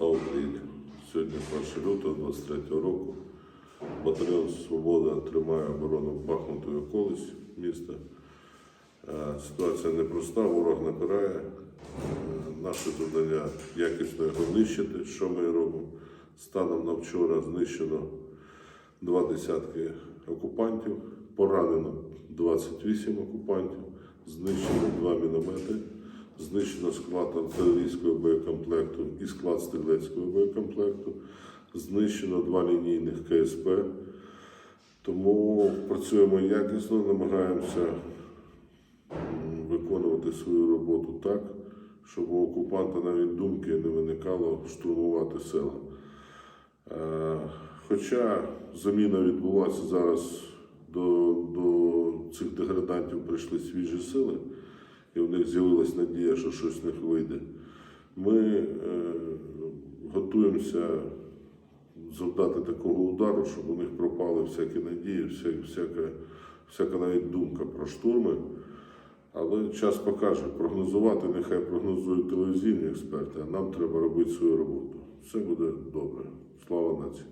Слава Україні! Сьогодні 1 лютого 23 року. Батальйон Свобода тримає оборону Бахмуту і околиць міста. Е, Ситуація непроста, ворог напирає. Е, Наше завдання якісно його нищити, що ми робимо. Станом на вчора знищено два десятки окупантів, поранено 28 окупантів, знищено два міномети, знищено склад і склад стрілецького боєкомплекту, знищено два лінійних КСП. Тому працюємо якісно, намагаємося виконувати свою роботу так, щоб у окупанта навіть думки не виникало штурмувати села. Е, Хоча заміна відбулася зараз до, до цих деградантів прийшли свіжі сили, і в них з'явилась надія, що щось з них вийде. Ми е, готуємося завдати такого удару, щоб у них пропали всякі надії, всяка, всяка навіть думка про штурми. Але час покаже, прогнозувати нехай прогнозують телевізійні експерти, а нам треба робити свою роботу. Все буде добре. Слава нації!